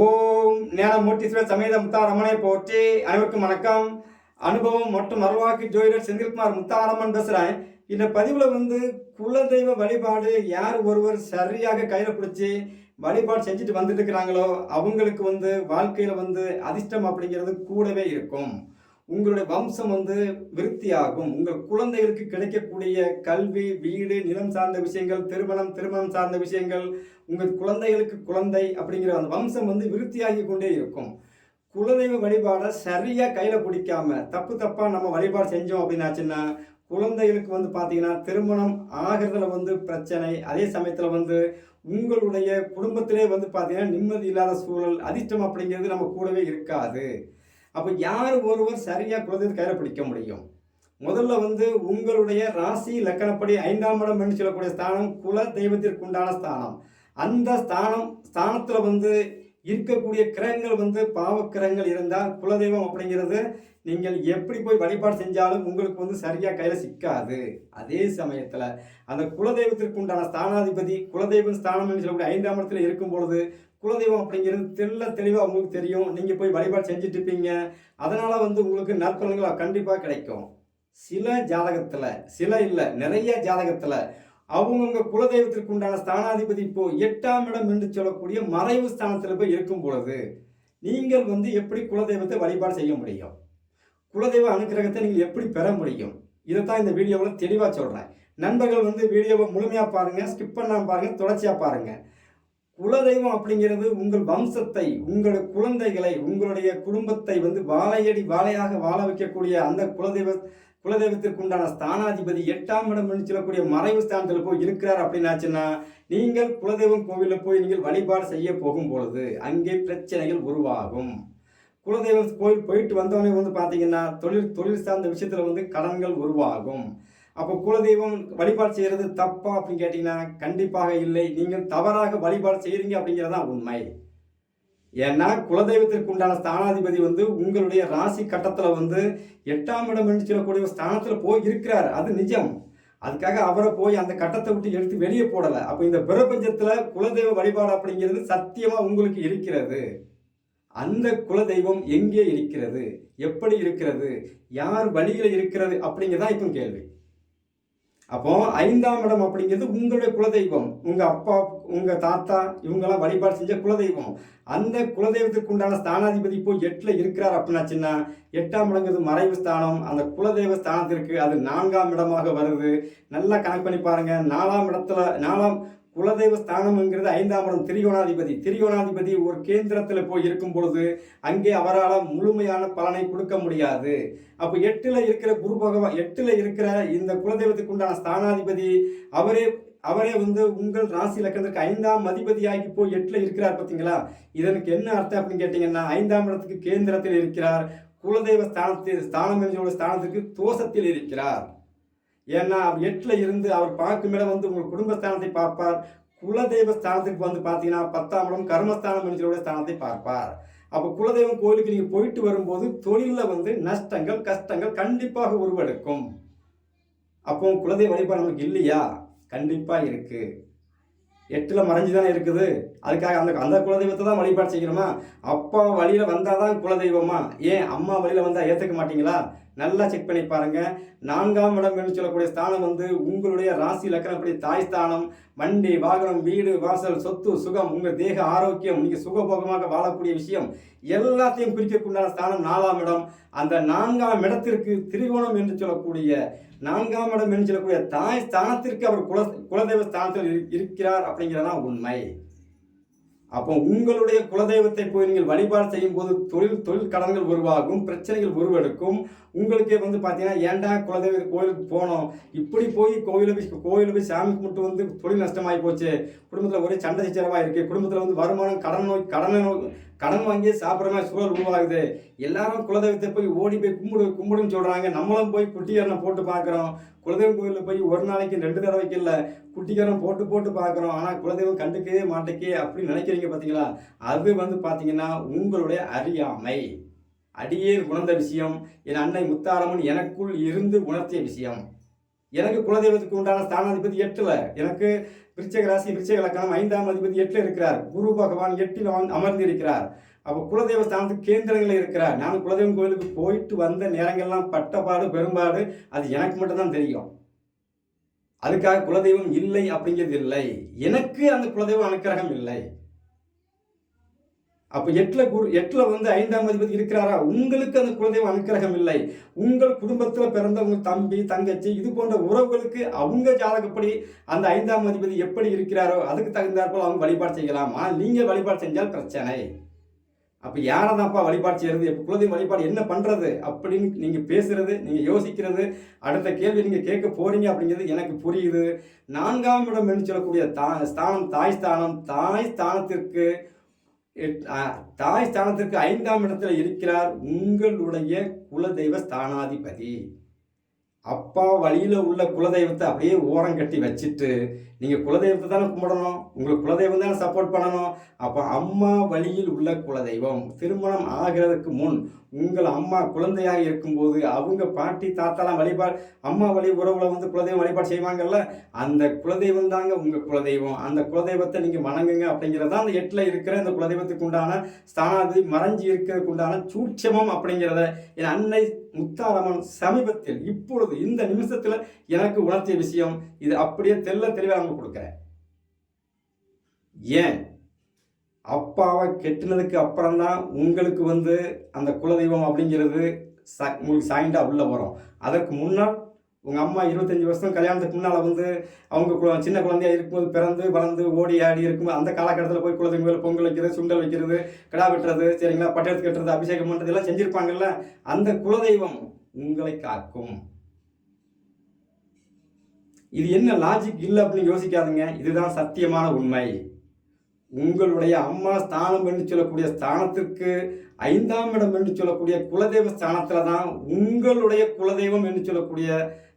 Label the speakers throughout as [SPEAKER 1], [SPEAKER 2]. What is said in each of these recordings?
[SPEAKER 1] ஓம் ஞானமூர்த்தீஸ்வரர் சமேத முத்தாரம்மனை போற்றி அனைவருக்கும் வணக்கம். அனுபவம் மற்றும் மறுவாக்கு ஜோதிடர் செந்தில்குமார் முத்தாரம்மன் பேசுகிறேன் இந்த பதிவில் வந்து குலதெய்வ வழிபாடு யார் ஒருவர் சரியாக கையில் பிடிச்சி வழிபாடு செஞ்சுட்டு வந்துட்டு இருக்கிறாங்களோ அவங்களுக்கு வந்து வாழ்க்கையில் வந்து அதிர்ஷ்டம் அப்படிங்கிறது கூடவே இருக்கும். உங்களுடைய வம்சம் வந்து விருத்தியாகும். உங்கள் குழந்தைகளுக்கு கிடைக்கக்கூடிய கல்வி வீடு நிலம் சார்ந்த விஷயங்கள் திருமணம் திருமணம் சார்ந்த விஷயங்கள் உங்கள் குழந்தைகளுக்கு குழந்தை அப்படிங்கிற அந்த வம்சம் வந்து விருத்தியாகி கொண்டே இருக்கும். குலதெய்வ வழிபாடை சரியாக கையில் பிடிக்காம தப்பு தப்பாக நம்ம வழிபாடு செஞ்சோம் அப்படின்னாச்சுன்னா குழந்தைகளுக்கு வந்து பார்த்தீங்கன்னா திருமணம் ஆகிறதுல வந்து பிரச்சனை. அதே சமயத்தில் வந்து உங்களுடைய குடும்பத்திலே வந்து பார்த்தீங்கன்னா நிம்மதி இல்லாத சூழல் அதிர்ஷ்டம் அப்படிங்கிறது நம்ம கூடவே இருக்காது. அப்போ யார் ஒருவர் சரியாக குலதெய்வத்தை கையில் பிடிக்க முடியும்? முதல்ல வந்து உங்களுடைய ராசி லக்கணப்படி ஐந்தாம் இடம் என்று சொல்லக்கூடிய ஸ்தானம் குல தெய்வத்திற்கு உண்டான ஸ்தானம். அந்த ஸ்தானம் ஸ்தானத்தில் வந்து இருக்கக்கூடிய கிரகங்கள் வந்து பாவக்கிரகங்கள் இருந்தால் குலதெய்வம் அப்படிங்கிறது நீங்கள் எப்படி போய் வழிபாடு செஞ்சாலும் உங்களுக்கு வந்து சரியாக கையில் சிக்காது. அதே சமயத்தில் அந்த குலதெய்வத்திற்கு உண்டான ஸ்தானாதிபதி குலதெய்வம் ஸ்தானம் என்று சொல்லக்கூடிய ஐந்தாம் இடத்துல இருக்கும் பொழுது குலதெய்வம் அப்படிங்கிறது தெல்ல தெளிவாக உங்களுக்கு தெரியும். நீங்கள் போய் வழிபாடு செஞ்சுட்டு இருப்பீங்க. அதனால் வந்து உங்களுக்கு நற்பலன்கள் கண்டிப்பாக கிடைக்கும். சில ஜாதகத்தில் சில இல்லை நிறைய ஜாதகத்தில் அவங்கவுங்க குலதெய்வத்திற்கு உண்டான ஸ்தானாதிபதி இப்போ எட்டாம் இடம் என்று சொல்லக்கூடிய மறைவு ஸ்தானத்தில் போய் இருக்கும் பொழுது நீங்கள் வந்து எப்படி குலதெய்வத்தை வழிபாடு செய்ய முடியும்? குலதெய்வ அனுக்கிரகத்தை நீங்கள் எப்படி பெற முடியும்? இதைத்தான் இந்த வீடியோவில் தெளிவாக சொல்கிறேன் நண்பர்கள் வந்து வீடியோவை முழுமையாக பாருங்கள் ஸ்கிப் பண்ணாமல் பாருங்கள் தொடர்ச்சியாக பாருங்கள் குலதெய்வம் அப்படிங்கிறது உங்கள் வம்சத்தை உங்கள் குழந்தைகளை உங்களுடைய குடும்பத்தை வந்து வாழையடி வாழையாக வாழ வைக்கக்கூடிய அந்த குலதெய்வ குலதெய்வத்திற்கு உண்டான ஸ்தானாதிபதி எட்டாம் இடம் என்று சொல்லக்கூடிய மறைவு ஸ்தானத்தில் போய் இருக்கிறார் அப்படின்னாச்சுன்னா நீங்கள் குலதெய்வம் கோவிலில் போய் நீங்கள் வழிபாடு செய்ய போகும் பொழுது அங்கே பிரச்சனைகள் உருவாகும். குலதெய்வம் கோயில் போயிட்டு வந்தவனே வந்து பார்த்தீங்கன்னா தொழில் தொழில் சார்ந்த விஷயத்தில் வந்து கடன்கள் உருவாகும். அப்போ குலதெய்வம் வழிபாடு செய்கிறது தப்பா அப்படின்னு கேட்டிங்கன்னா கண்டிப்பாக இல்லை. நீங்கள் தவறாக வழிபாடு செய்கிறீங்க அப்படிங்கிறது தான் உண்மை. ஏன்னா குலதெய்வத்திற்கு உண்டான ஸ்தானாதிபதி வந்து உங்களுடைய ராசி கட்டத்தில் வந்து எட்டாம் இடம் என்று சொல்லக்கூடிய ஒரு ஸ்தானத்தில் போய் இருக்கிறார். அது நிஜம். அதுக்காக அவரை போய் அந்த கட்டத்தை விட்டு எடுத்து வெளியே போடலை. அப்போ இந்த பிரபஞ்சத்தில் குலதெய்வ வழிபாடு அப்படிங்கிறது சத்தியமாக உங்களுக்கு இருக்கிறது. அந்த குலதெய்வம் எங்கே இருக்கிறது? எப்படி இருக்கிறது? யார் வழியில் இருக்கிறது அப்படிங்கிறதான் இப்போ கேள்வி. அப்போ ஐந்தாம் இடம் அப்படிங்கிறது உங்களுடைய குலதெய்வம். உங்கள் அப்பா உங்கள் தாத்தா இவங்கெல்லாம் வழிபாடு செஞ்ச குலதெய்வம். அந்த குலதெய்வத்துக்கு உண்டான ஸ்தானாதிபதி போய் எட்டில் இருக்கிறார் அப்படின்னாச்சுன்னா எட்டாம் இடங்கிறது மறைவு ஸ்தானம். அந்த குலதெய்வ ஸ்தானத்திற்கு அது நான்காம் இடமாக வருது. நல்லா கணக்கு பண்ணி பாருங்கள் நாலாம் இடத்துல நாலாம் குலதெய்வ ஸ்தானம்ங்கிறது ஐந்தாம் இடம் திரிகோணாதிபதி. திரிகோணாதிபதி ஒரு கேந்திரத்தில் போய் இருக்கும் பொழுது அங்கே அவரால் முழுமையான பலனை கொடுக்க முடியாது. அப்போ எட்டில் இருக்கிற குரு பகவான் எட்டில் இருக்கிற இந்த குலதெய்வத்துக்கு உண்டான ஸ்தானாதிபதி அவரே அவரே வந்து உங்கள் ராசி லக்கணத்துக்கு ஐந்தாம் அதிபதியாகி போய் எட்டில் இருக்கிறார் பார்த்தீங்களா இதனுக்கு என்ன அர்த்தம் அப்படின்னு கேட்டிங்கன்னா ஐந்தாம் இடத்துக்கு கேந்திரத்தில் இருக்கிறார் குலதெய்வ ஸ்தானத்தில் ஸ்தானம் என்ற ஸ்தானத்துக்கு தோஷத்தில் இருக்கிறார். ஏன்னா அவர் எட்டில் இருந்து அவர் பார்க்கும் இடம் வந்து உங்கள் குடும்பஸ்தானத்தை பார்ப்பார். குலதெய்வ ஸ்தானத்துக்கு வந்து பார்த்தீங்கன்னா பத்தாம் இடம் கர்மஸ்தானம் என்கிற ஸ்தானத்தை பார்ப்பார். அப்போ குலதெய்வம் கோயிலுக்கு நீங்கள் போயிட்டு வரும்போது தொழிலில் வந்து நஷ்டங்கள் கஷ்டங்கள் கண்டிப்பாக உருவெடுக்கும். அப்போ குலதெய்வ வழிபாடு நமக்கு இல்லையா? கண்டிப்பாக இருக்குது எட்டில் மறைஞ்சு தானே இருக்குது. அதுக்காக அந்த அந்த குலதெய்வத்தை தான் வழிபாடு செய்யணுமா? அப்பா வழியில் வந்தால் தான் குலதெய்வமா? ஏன் அம்மா வழியில் வந்தால் ஏற்றுக்க மாட்டீங்களா? நல்லா செக் பண்ணி பாருங்க. நான்காம் இடம் என்று சொல்லக்கூடிய ஸ்தானம் வந்து உங்களுடைய ராசி லக்கணப்படி தாய் ஸ்தானம். வண்டி வாகனம் வீடு வாசல் சொத்து சுகம் உங்கள் தேக ஆரோக்கியம் நீங்கள் சுகபோகமாக வாழக்கூடிய விஷயம். எல்லாத்தையும் குறிக்கக்கூடிய ஸ்தானம் நாலாம் இடம். அந்த நான்காம் இடத்திற்கு திரிகோணம் என்று சொல்லக்கூடிய நான்காம் இடம் என்று சொல்லக்கூடிய தாய் ஸ்தானத்திற்கு அவர் குல குலதெய்வ ஸ்தானத்தில் இருக்கிறார் அப்படிங்கிறதான் உண்மை. அப்போ உங்களுடைய குலதெய்வத்தை போய் நீங்கள் வழிபாடு செய்யும் போது தொழில் தொழில் கடன்கள் உருவாகும் பிரச்சனைகள் உருவெடுக்கும். உங்களுக்கே வந்து பார்த்தீங்கன்னா ஏன்டா குலதெய்வ கோயிலுக்கு போனோம்? இப்படி போய் கோயிலில் போய் கோயிலில் போய் சாமி கும்பிட்டு வந்து தொழில் நஷ்டமாகி போச்சு. குடும்பத்தில் ஒரே சண்டை சிச்சரவாக இருக்குது குடும்பத்தில் வந்து வருமானம் கடன் நோய் கடனை நோய் கடன் வாங்கி சாப்பிட்ற மாதிரி சூழல் உருவாகுது. எல்லாரும் குலதெய்வத்தை போய் ஓடி போய் கும்பிடு கும்பிடுன்னு சொல்கிறாங்க நம்மளும் போய் குட்டியரனை போட்டு பார்க்குறோம். குலதெய்வம் கோயிலில் போய் ஒரு நாளைக்கு ரெண்டு தடவைக்கு இல்லை குட்டிக்காரன் போட்டு போட்டு பார்க்குறோம். ஆனால் குலதெய்வம் கண்டுக்கவே மாட்டேக்கே அப்படின்னு நினைக்கிறீங்க பார்த்தீங்களா அது வந்து பார்த்தீங்கன்னா உங்களுடைய அறியாமை. அடியே உணர்ந்த விஷயம். என் அன்னை முத்தாரம்மன் எனக்குள் இருந்து உணர்த்திய விஷயம். எனக்கு குலதெய்வத்துக்கு உண்டான ஸ்தானாதிபதி எட்டில் எனக்கு விருச்சக ராசி விருச்சக இலக்கணம் ஐந்தாம் அதிபதி எட்டில் இருக்கிறார். குரு பகவான் எட்டில் அமர்ந்து- அமர்ந்து இருக்கிறார் அப்போ குலதெய்வ ஸ்தானத்துக்கு கேந்திரங்களில் இருக்கிறார். நான் குலதெய்வம் கோயிலுக்கு போயிட்டு வந்த நேரங்கள்லாம் பட்டப்பாடு பெரும்பாடு அது எனக்கு மட்டும்தான் தெரியும். அதுக்காக குலதெய்வம் இல்லை அப்படிங்கிறது இல்லை. எனக்கு அந்த குலதெய்வம் அனுக்கிரகம் இல்லை. அப்போ எட்டில் குரு எட்டில் வந்து ஐந்தாம் அதிபதி இருக்கிறாரா? உங்களுக்கு அந்த குலதெய்வம் அனுக்கிரகம் இல்லை. உங்கள் குடும்பத்தில் பிறந்தவங்க தம்பி தங்கச்சி இது போன்ற உறவுகளுக்கு அவங்க ஜாதகப்படி அந்த ஐந்தாம் அதிபதி எப்படி இருக்கிறாரோ அதுக்கு தகுந்தாற்போல் அவங்க வழிபாடு செய்யலாம். ஆனால் நீங்கள் வழிபாடு செஞ்சால் பிரச்சனை. அப்போ யாரை தான்ப்பா வழிபாடு செய்யறது? இப்போ குலதெய்வ வழிபாடு என்ன பண்ணுறது அப்படின்னு நீங்கள் பேசுகிறது நீங்கள் யோசிக்கிறது அடுத்த கேள்வி நீங்கள் கேட்க போகிறீங்க அப்படிங்கிறது எனக்கு புரியுது. நான்காம் இடம் என்று சொல்லக்கூடிய தா ஸ்தானம் தாய் ஸ்தானம் தாய் ஸ்தானத்திற்கு தாய் ஸ்தானத்திற்கு ஐந்தாம் இடத்துல இருக்கிறார் உங்களுடைய குலதெய்வ ஸ்தானாதிபதி. அப்பா வழியில் உள்ள குலதெய்வத்தை அப்படியே ஓரம் கட்டி வச்சுட்டு நீங்கள் குலதெய்வத்தை தானே கும்பிடணும். உங்களுக்கு குலதெய்வம் தானே சப்போர்ட் பண்ணணும். அப்போ அம்மா வழியில் உள்ள குலதெய்வம். திருமணம் ஆகிறதுக்கு முன் உங்கள் அம்மா குழந்தையாக இருக்கும்போது அவங்க பாட்டி தாத்தாலாம் வழிபாடு அம்மா வழி உறவுல வந்து குலதெய்வம் வழிபாடு செய்வாங்கல்ல? அந்த குலதெய்வம் தாங்க உங்கள் குலதெய்வம். அந்த குலதெய்வத்தை நீங்கள் வணங்குங்க அப்படிங்கிறது தான் அந்த எட்டில் இருக்கிற அந்த குலதெய்வத்துக்கு உண்டான ஸ்தானாதி மறைஞ்சு இருக்கிறதுக்கு உண்டான சூட்சமம் அப்படிங்கிறத என் அன்னை முத்தாரம்மன் சமீபத்தில் இப்பொழுது இந்த நிமிஷத்தில் எனக்கு உணர்த்திய விஷயம் இது அப்படியே தெல்ல தெளிவாக அவங்க கொடுக்குற ஏன்? அப்பாவை கெட்டினதுக்கு அப்புறம்தான் உங்களுக்கு வந்து அந்த குலதெய்வம் அப்படிங்கிறது ச உங்களுக்கு சாய்ண்டா உள்ளே வரும். அதற்கு முன்னால் உங்கள் அம்மா இருபத்தஞ்சி வருஷம் கல்யாணத்துக்கு முன்னால் வந்து அவங்க கு- சின்ன குழந்தையா இருக்கும்போது பிறந்து வளர்ந்து ஓடி ஆடி இருக்கும்போது அந்த காலகட்டத்தில் போய் குலதெய்வங்கள் பொங்கல் வைக்கிறது சுண்டல் வைக்கிறது கிடா வெட்டுறது சரிங்களா? பட்டத்து கட்டுறது அபிஷேகம் பண்ணுறது எல்லாம் செஞ்சுருப்பாங்கல்ல? அந்த குலதெய்வம் உங்களை காக்கும். இது என்ன லாஜிக் இல்லை அப்படின்னு யோசிக்காதுங்க. இதுதான் சத்தியமான உண்மை. உங்களுடைய அம்மா ஸ்தானம் என்று சொல்லக்கூடிய ஸ்தானத்திற்கு ஐந்தாம் இடம் என்று சொல்லக்கூடிய குலதெய்வ ஸ்தானத்தில் தான் உங்களுடைய குலதெய்வம் என்று சொல்லக்கூடிய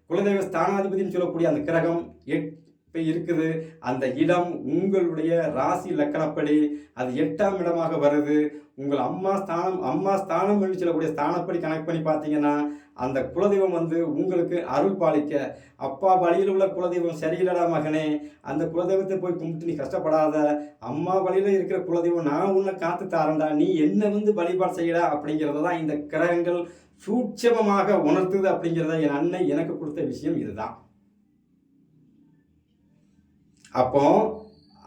[SPEAKER 1] குலதெய்வ ஸ்தானாதிபதினு சொல்லக்கூடிய அந்த கிரகம் எட் இப்போ இருக்குது. அந்த இடம் உங்களுடைய ராசி லக்கணப்படி அது எட்டாம் இடமாக வருது. உங்கள் அம்மா ஸ்தானம் அம்மா ஸ்தானம் என்று சொல்லக்கூடிய ஸ்தானப்படி கணக்கு பண்ணி பார்த்தீங்கன்னா அந்த குலதெய்வம் வந்து உங்களுக்கு அருள் பாலிக்க அப்பா வழியில் உள்ள குலதெய்வம் சரியில்லடா மகனே அந்த குலதெய்வத்தை போய் கும்பிட்டு நீ கஷ்டப்படாத அம்மா வழியில் இருக்கிற குலதெய்வம் நான் உன்னை காத்து தாரண்டா நீ என்ன வந்து வழிபாடு செய்யடா அப்படிங்கிறது தான் இந்த கிரகங்கள் சூட்சமமாக உணர்த்துது அப்படிங்கிறத என் அன்னை எனக்கு கொடுத்த விஷயம் இதுதான். அப்போ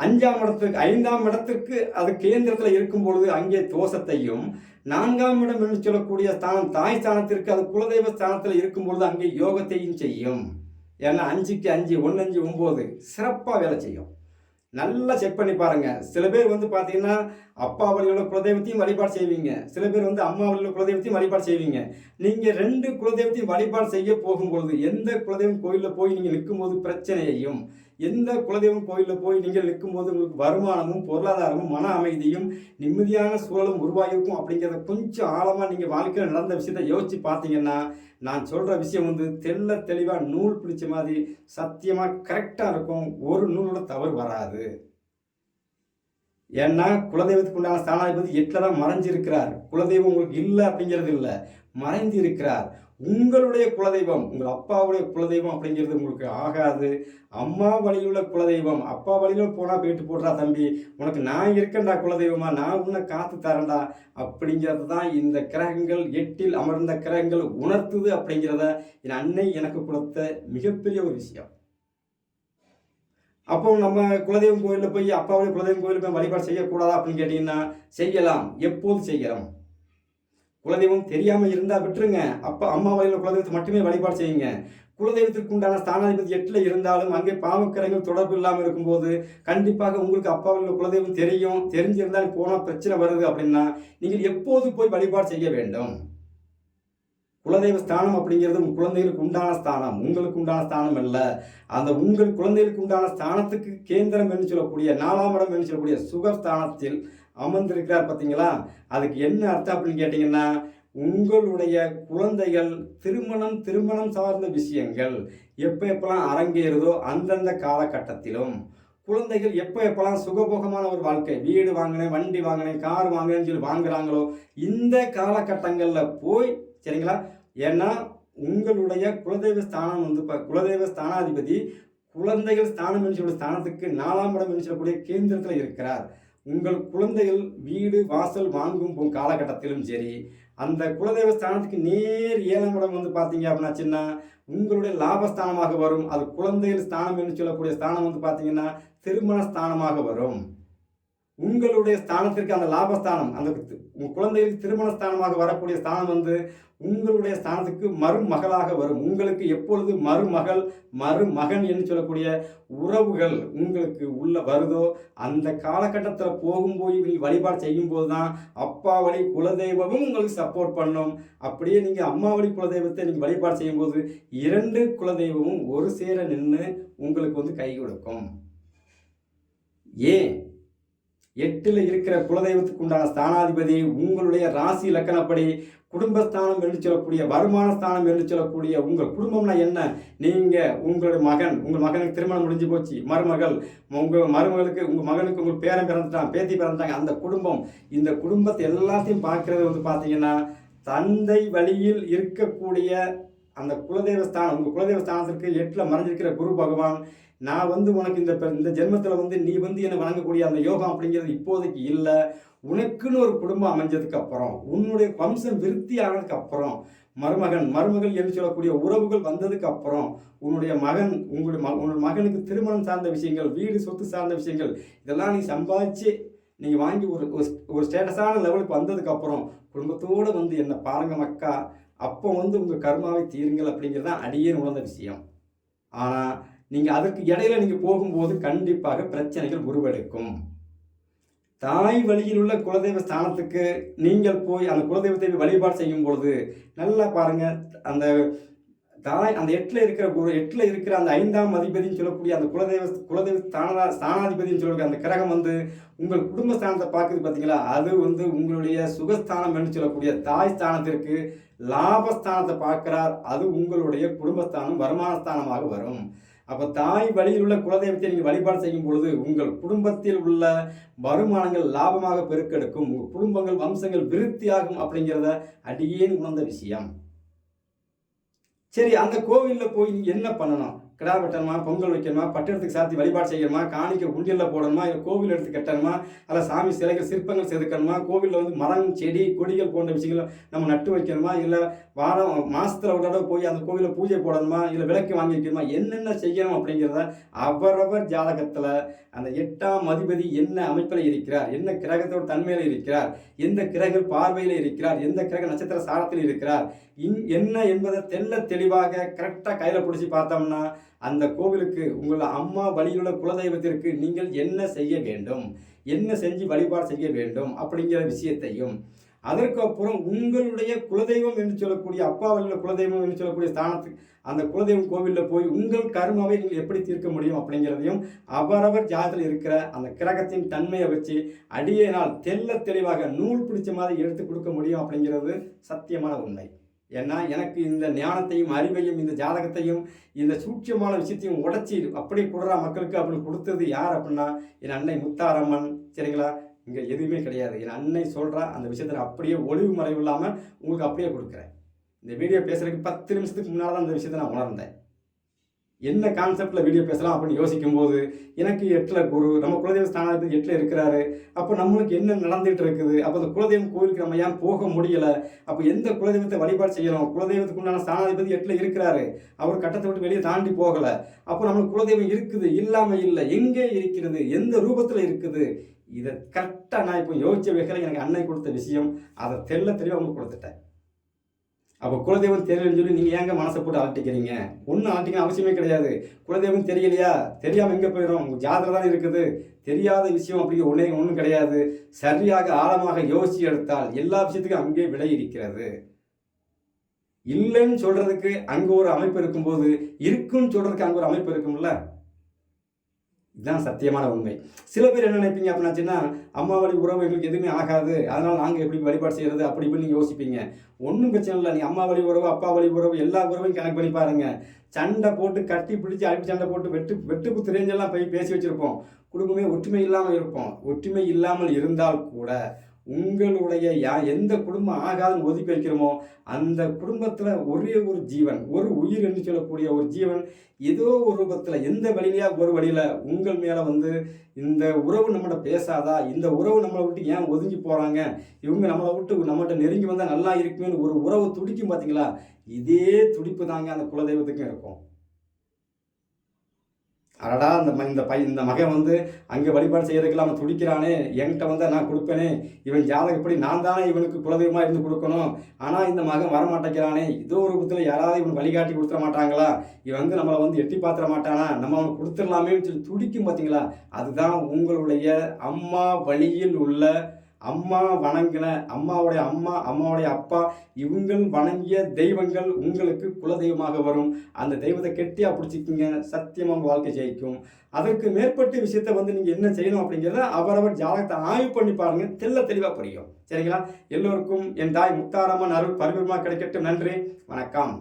[SPEAKER 1] அஞ்சாம் இடத்துக்கு ஐந்தாம் இடத்திற்கு அது கேந்திரத்தில் இருக்கும் பொழுது அங்கே தோஷத்தையும் நான்காம் இடம் என்று சொல்லக்கூடிய ஸ்தானம் தாய் ஸ்தானத்திற்கு அது குலதெய்வ ஸ்தானத்தில் இருக்கும் பொழுது அங்கே யோகத்தையும் செய்யும். ஏன்னா அஞ்சுக்கு அஞ்சு ஒன்று அஞ்சு ஒம்பது சிறப்பாக வேலை செய்யும். நல்லா செக் பண்ணி பாருங்கள் சில பேர் வந்து பார்த்தீங்கன்னா அப்பா வழியுள்ள குலதெய்வத்தையும் வழிபாடு செய்வீங்க. சில பேர் வந்து அம்மா வழியுள்ள குலதெய்வத்தையும் வழிபாடு செய்வீங்க. நீங்கள் ரெண்டு குலதெய்வத்தையும் வழிபாடு செய்ய போகும்பொழுது எந்த குலதெய்வம் கோயிலில் போய் நீங்கள் நிற்கும்போது பிரச்சனையையும் எந்த குலதெய்வம் கோயிலில் போய் நீங்கள் நிற்கும்போது உங்களுக்கு வருமானமும் பொருளாதாரமும் மன அமைதியும் நிம்மதியான சூழலும் உருவாகிருக்கும் அப்படிங்கிறத கொஞ்சம் ஆழமாக நீங்கள் வாழ்க்கையில் நடந்த விஷயத்தை யோசிச்சு பார்த்தீங்கன்னா நான் சொல்கிற விஷயம் வந்து தெள்ள தெளிவாக நூல் பிடிச்ச மாதிரி சத்தியமாக கரெக்டாக இருக்கும். ஒரு நூலோட தவறு வராது. ஏன்னா குலதெய்வத்துக்கு உண்டான ஸ்தானாதிபதி எட்டில் தான் மறைஞ்சிருக்கிறார். குலதெய்வம் உங்களுக்கு இல்லை அப்படிங்கிறது இல்லை. மறைந்து இருக்கிறார். உங்களுடைய குலதெய்வம் உங்கள் அப்பாவுடைய குலதெய்வம் அப்படிங்கிறது உங்களுக்கு ஆகாது. அம்மா வழியுள்ள குலதெய்வம் அப்பா வழியில் போனால் போயிட்டு போடுறா தம்பி உனக்கு நான் இருக்கேன்டா குலதெய்வமா நான் உன்னை காத்து தரேன்டா அப்படிங்கிறது தான் இந்த கிரகங்கள் எட்டில் அமர்ந்த கிரகங்கள் உணர்த்துது அப்படிங்கிறத என் அன்னை எனக்கு கொடுத்த மிகப்பெரிய ஒரு விஷயம். அப்போ நம்ம குலதெய்வம் கோயிலில் போய் அப்பாவுடைய குலதெய்வம் கோயிலில் போய் வழிபாடு செய்யக்கூடாதா அப்படின்னு கேட்டிங்கன்னா செய்யலாம். எப்போது செய்யலாம்? குலதெய்வம் தெரியாமல் இருந்தால் விட்டுருங்க. அப்பா அம்மா வழியில் குலதெய்வத்தை மட்டுமே வழிபாடு செய்யுங்க. குலதெய்வத்திற்கு உண்டான ஸ்தானாதிபதி எட்டில் இருந்தாலும் அங்கே பாவக்கரைகள் தொடர்பு இல்லாமல் இருக்கும்போது கண்டிப்பாக உங்களுக்கு அப்பா குலதெய்வம் தெரியும். தெரிஞ்சிருந்தால் போனால் பிரச்சனை வருது அப்படின்னா நீங்கள் எப்போது போய் வழிபாடு செய்ய வேண்டும்? குலதெய்வ ஸ்தானம் அப்படிங்கிறது உங்கள் குழந்தைகளுக்கு உண்டான ஸ்தானம். உங்களுக்கு உண்டான ஸ்தானம் அல்ல. அந்த உங்கள் குழந்தைகளுக்கு உண்டான ஸ்தானத்துக்கு கேந்திரம் என்று சொல்லக்கூடிய நாலாம் இடம் என்று சொல்லக்கூடிய சுகஸ்தானத்தில் அமர்ந்திருக்கிறார் பார்த்தீங்களா? அதுக்கு என்ன அர்த்தம் அப்படின்னு கேட்டிங்கன்னா உங்களுடைய குழந்தைகள் திருமணம் திருமணம் சார்ந்த விஷயங்கள் எப்போ எப்பெல்லாம் அரங்கேறுதோ அந்தந்த காலகட்டத்திலும் குழந்தைகள் எப்போ எப்பெல்லாம் சுகபோகமான ஒரு வாழ்க்கை வீடு வாங்கினேன் வண்டி வாங்கினேன் கார் வாங்கினேன்னு சொல்லி வாங்குறாங்களோ இந்த காலகட்டங்களில் போய் சரிங்களா? ஏன்னா உங்களுடைய குலதெய்வ ஸ்தானம் வந்து இப்போ குலதெய்வ ஸ்தானாதிபதி குழந்தைகள் ஸ்தானம் என்று சொல்லக்கூடிய ஸ்தானத்துக்கு நாலாம் இடம் என்று சொல்லக்கூடிய கேந்திரத்தில் இருக்கிறார். உங்கள் குழந்தைகள் வீடு வாசல் வாங்கும் காலகட்டத்திலும் சரி அந்த குலதெய்வ ஸ்தானத்துக்கு நேர் ஏழாம் இடம் வந்து பார்த்தீங்க அப்படின்னாச்சுன்னா உங்களுடைய லாபஸ்தானமாக வரும். அது குழந்தைகள் ஸ்தானம் என்று சொல்லக்கூடிய ஸ்தானம் வந்து பார்த்தீங்கன்னா திருமண ஸ்தானமாக வரும். உங்களுடைய ஸ்தானத்திற்கு அந்த லாபஸ்தானம் அந்த உங்கள் குழந்தைகளுக்கு திருமண ஸ்தானமாக வரக்கூடிய ஸ்தானம் வந்து உங்களுடைய ஸ்தானத்துக்கு மருமகளாக வரும். உங்களுக்கு எப்பொழுது மருமகள் மருமகன் என்று சொல்லக்கூடிய உறவுகள் உங்களுக்கு உள்ள வருதோ அந்த காலகட்டத்தில் போகும்போது நீங்கள் வழிபாடு செய்யும்போது தான் அப்பா வழி குலதெய்வமும் உங்களுக்கு சப்போர்ட் பண்ணும். அப்படியே நீங்கள் அம்மா வழி குலதெய்வத்தை நீங்கள் வழிபாடு செய்யும்போது இரண்டு குலதெய்வமும் ஒரு சேர நின்று உங்களுக்கு வந்து கை கொடுக்கும். ஏன்? எட்டில் இருக்கிற குலதெய்வத்துக்கு உண்டான ஸ்தானாதிபதி உங்களுடைய ராசி லக்கணப்படி குடும்பஸ்தானம் என்று சொல்லக்கூடிய வருமான ஸ்தானம் என்று சொல்லக்கூடிய உங்கள் குடும்பம்னா என்ன? நீங்கள் உங்களுடைய மகன். உங்கள் மகனுக்கு திருமணம் முடிஞ்சு போச்சு. மருமகள். உங்கள் மருமகளுக்கு உங்கள் மகனுக்கு உங்கள் பேரன் பிறந்துட்டான் பேத்தி பிறந்துட்டாங்க. அந்த குடும்பம் இந்த குடும்பத்தை எல்லாத்தையும் பார்க்கறது வந்து பார்த்தீங்கன்னா தந்தை வழியில் இருக்கக்கூடிய அந்த குலதெய்வ ஸ்தானம் உங்கள் குலதெய்வ ஸ்தானத்திற்கு எட்டில் மறைஞ்சிருக்கிற குரு பகவான் நான் வந்து உனக்கு இந்த இந்த ஜென்மத்தில் வந்து நீ வந்து என்னை வழங்கக்கூடிய அந்த யோகம் அப்படிங்கிறது இப்போதைக்கு இல்லை. உனக்குன்னு ஒரு குடும்பம் அமைஞ்சதுக்கு அப்புறம் உன்னுடைய வம்சம் விருத்தி ஆனதுக்கு அப்புறம் மருமகன் மருமகள் என்று சொல்லக்கூடிய உறவுகள் வந்ததுக்கு அப்புறம் உன்னுடைய மகன் உங்களுடைய ம உன்னுடைய மகனுக்கு திருமணம் சார்ந்த விஷயங்கள் வீடு சொத்து சார்ந்த விஷயங்கள் இதெல்லாம் நீ சம்பாதிச்சு நீங்கள் வாங்கி ஒரு ஒரு- ஸ்டேட்டஸான லெவலுக்கு வந்ததுக்கு அப்புறம் குடும்பத்தோடு வந்து என்ன பாருங்க மக்கா அப்போ வந்து உங்கள் கர்மாவை தீருங்கள் அப்படிங்கிறது தான் அடியே உணர்ந்த விஷயம். ஆனால் நீங்கள் அதற்கு இடையில நீங்கள் போகும்போது கண்டிப்பாக பிரச்சனைகள் உருவெடுக்கும். தாய் வழியில் உள்ள குலதெய்வ ஸ்தானத்துக்கு நீங்கள் போய் அந்த குலதெய்வத்தை வழிபாடு செய்யும் பொழுது நல்லா பாருங்கள் அந்த தாய் அந்த எட்டில் இருக்கிற ஒரு எட்டில் இருக்கிற அந்த ஐந்தாம் அதிபதினு சொல்லக்கூடிய அந்த குலதெய்வ குலதெய்வ ஸ்தானா ஸ்தானாதிபதினு சொல்லக்கூடிய அந்த கிரகம் வந்து உங்கள் குடும்ப ஸ்தானத்தை பார்க்குது பார்த்தீங்களா அது வந்து உங்களுடைய சுகஸ்தானம் என்று சொல்லக்கூடிய தாய் ஸ்தானத்திற்கு லாபஸ்தானத்தை பார்க்கிறார். அது உங்களுடைய குடும்பஸ்தானம் வருமானஸ்தானமாக வரும். அப்போ தாய் வழியில் உள்ள குலதெய்வத்தை நீங்கள் வழிபாடு செய்யும் பொழுது உங்கள் குடும்பத்தில் உள்ள வருமானங்கள் லாபமாக பெருக்கெடுக்கும் உங்கள் குடும்பங்கள் வம்சங்கள் விருத்தியாகும் அப்படிங்கிறத அடியேன் உணர்ந்த விஷயம். சரி அந்த கோவிலில் போய் என்ன பண்ணணும்? கிடா வெட்டணுமா பொங்கல் வைக்கணுமா பட்டணத்துக்கு சாத்தி வழிபாடு செய்யணுமா காணிக்க உண்டியலில் போடணுமா இல்லை கோவில் எடுத்து கட்டணுமா அல்ல சாமி சிலைகள் சிற்பங்கள் செதுக்கணுமா கோவிலில் வந்து மரம் செடி கொடிகள் போன்ற விஷயங்களை நம்ம நட்டு வைக்கணுமா இல்லை வாரம் மாதத்தில் ஒரு தடவை போய் அந்த கோவிலில் பூஜை போடணுமா இல்லை விளக்கு வாங்கி வைக்கணுமா என்னென்ன செய்யணும் அப்படிங்கிறத அவரவர் ஜாதகத்தில் அந்த எட்டாம் அதிபதி என்ன அமைப்பில் இருக்கிறார் என்ன கிரகத்தோட தன்மையில் இருக்கிறார் எந்த கிரக பார்வையில் இருக்கிறார் எந்த கிரக நட்சத்திர சாரத்தில் இருக்கிறார் இன் என்ன என்பதை தெல்ல தெளிவாக கரெக்டாக கையில் பிடிச்சி பார்த்தோம்னா அந்த கோவிலுக்கு உங்கள் அம்மா வழியிலுள்ள குலதெய்வத்திற்கு நீங்கள் என்ன செய்ய வேண்டும்? என்ன செஞ்சு வழிபாடு செய்ய வேண்டும்? அப்படிங்கிற விஷயத்தையும் அதற்கு அப்புறம் உங்களுடைய குலதெய்வம் என்று சொல்லக்கூடிய அப்பா வழியில் குலதெய்வம் என்று சொல்லக்கூடிய ஸ்தானத்துக்கு அந்த குலதெய்வம் கோவிலில் போய் உங்கள் கர்மாவை நீங்கள் எப்படி தீர்க்க முடியும் அப்படிங்கிறதையும் அவரவர் ஜாதத்தில் இருக்கிற அந்த கிரகத்தின் தன்மையை வச்சு அடியேனால் தெள்ள தெளிவாக நூல் பிடிச்ச மாதிரி எடுத்து கொடுக்க முடியும் அப்படிங்கிறது சத்தியமான உண்மை. ஏன்னா எனக்கு இந்த ஞானத்தையும் அறிவையும் இந்த ஜாதகத்தையும் இந்த சூட்சமான விஷயத்தையும் உடைச்சி அப்படியே கொடுறா மக்களுக்கு அப்படின்னு கொடுத்தது யார் அப்படின்னா என் அன்னை முத்தாரம்மன். சரிங்களா? இங்கே எதுவுமே கிடையாது. என் அன்னை சொல்கிறா அந்த விஷயத்தில் அப்படியே ஒளிவு மறைவு இல்லாமல் உங்களுக்கு அப்படியே கொடுக்குறேன். இந்த வீடியோ பேசுகிறதுக்கு பத்து நிமிஷத்துக்கு முன்னால் தான் அந்த விஷயத்தை நான் உணர்ந்தேன். என்ன கான்செப்டில் வீடியோ பேசலாம் அப்படின்னு யோசிக்கும்போது எனக்கு எட்டில் குரு நம்ம குலதெய்வ ஸ்தானாதிபதி எட்டில் இருக்கிறாரு. அப்போ நம்மளுக்கு என்ன நடந்துகிட்டு இருக்குது? அப்போ அந்த குலதெய்வம் கோயிலுக்கு நம்ம ஏன் போக முடியலை? அப்போ எந்த குலதெய்வத்தை வழிபாடு செய்யணும்? குலதெய்வத்துக்கு உண்டான ஸ்தானாதிபதி எட்டில் இருக்கிறாரு. அவர் கட்டத்தை விட்டு வெளியே தாண்டி போகலை. அப்போ நம்மளுக்கு குலதெய்வம் இருக்குது இல்லாமல் இல்லை. எங்கே இருக்கிறது? எந்த ரூபத்தில் இருக்குது? இதை கரெக்டாக நான் இப்போ யோசிச்ச வகையில் எனக்கு அன்னை கொடுத்த விஷயம். அதை தெல்ல தெளிவாக உங்களுக்கு கொடுத்துட்டேன். அப்போ குலதெய்வம் தெரியலன்னு சொல்லி நீங்கள் ஏங்க மனசை போட்டு ஆட்டிக்கிறீங்க ஒன்றும் அலட்டிக்க அவசியமே கிடையாது. குலதெய்வம் தெரியலையா? தெரியாமல் எங்கே போயிடும் உங்கள் ஜாதகம் தான் இருக்குது. தெரியாத விஷயம் அப்படிங்கிற ஒன்றே ஒன்றும் கிடையாது. சரியாக ஆழமாக யோசிச்சு எடுத்தால் எல்லா விஷயத்துக்கும் அங்கே விலை இருக்கிறது. இல்லைன்னு சொல்கிறதுக்கு அங்கே ஒரு அமைப்பு இருக்கும்போது இருக்குன்னு சொல்கிறதுக்கு அங்கே ஒரு அமைப்பு இருக்கும்ல? இதுதான் சத்தியமான உண்மை. சில பேர் என்ன நினைப்பீங்க அப்படின்னாச்சுன்னா அம்மா வழி உறவு எங்களுக்கு எதுவுமே ஆகாது. அதனால் நாங்கள் எப்படி வழிபாடு செய்கிறது அப்படி இப்படி நீங்கள் யோசிப்பீங்க. ஒன்றும் பிரச்சனை இல்லை. நீ அம்மா வழி உறவு அப்பா வழி உறவு எல்லா உறவையும் கணக்கு பண்ணி பாருங்க. சண்டை போட்டு கட்டி பிடிச்சி அடிப்பு சண்டை போட்டு வெட்டு வெட்டு குத்து ரேஞ்செல்லாம் போய் பேசி வச்சுருப்போம். குடும்பமே ஒற்றுமை இல்லாமல் இருப்போம். ஒற்றுமை இல்லாமல் இருந்தால் கூட உங்களுடைய யா எந்த குடும்பம் ஆகாதுன்னு ஒதுக்கி வைக்கிறோமோ அந்த குடும்பத்தில் ஒரே ஒரு ஜீவன் ஒரு உயிர் என்று சொல்லக்கூடிய ஒரு ஜீவன் ஏதோ ஒரு ரூபத்தில் எந்த வழியிலையா ஒரு வழியில் உங்கள் மேலே வந்து இந்த உறவு நம்மகிட்ட பேசாதா இந்த உறவு நம்மளை விட்டு ஏன் ஒதுங்கி போகிறாங்க இவங்க நம்மளை விட்டு நம்மகிட்ட நெருங்கி வந்தால் நல்லா இருக்குமேன்னு ஒரு உறவு துடிக்கும் பார்த்தீங்களா இதே துடிப்பு தாங்க அந்த குலதெய்வத்துக்கும் இருக்கும். அடடா இந்த ம இந்த பை இந்த மகன் வந்து அங்கே வழிபாடு செய்யறதுக்கெல்லாம் அவன் துடிக்கிறானே. என்கிட்ட வந்து நான் கொடுப்பேனே. இவன் ஜாதகப்படி நான் தானே இவனுக்கு குலதெய்வமாக இருந்து கொடுக்கணும். ஆனால் இந்த மகன் வரமாட்டேங்கிறானே. இதோ ஒரு ரூபத்தில் யாராவது இவன் வழிகாட்டி கொடுத்துட மாட்டாங்களா? இவன் வந்து நம்மளை வந்து எட்டி பார்த்துட மாட்டானா? நம்ம அவனுக்கு கொடுத்துடலாமேன்னு சொல்லி துடிக்கும் பார்த்தீங்களா அதுதான் உங்களுடைய அம்மா வழியில் உள்ள அம்மா வணங்கின அம்மாவுடைய அம்மா அம்மாவுடைய அப்பா இவங்கள் வணங்கிய தெய்வங்கள் உங்களுக்கு குலதெய்வமாக வரும். அந்த தெய்வத்தை கெட்டியாக பிடிச்சிக்கிங்க சத்தியமாக உங்கள் வாழ்க்கை ஜெயிக்கும். அதற்கு மேற்பட்ட விஷயத்தை வந்து நீங்கள் என்ன செய்யணும் அப்படிங்கிறத அவரவர் ஜாதகத்தை ஆய்வு பண்ணி பாருங்கள் தெல்ல தெளிவாக புரியும். சரிங்களா? எல்லோருக்கும் என் தாய் முத்தாரம்மன் அருள் பரிபூர்மா கிடைக்கட்டும். நன்றி. வணக்கம்.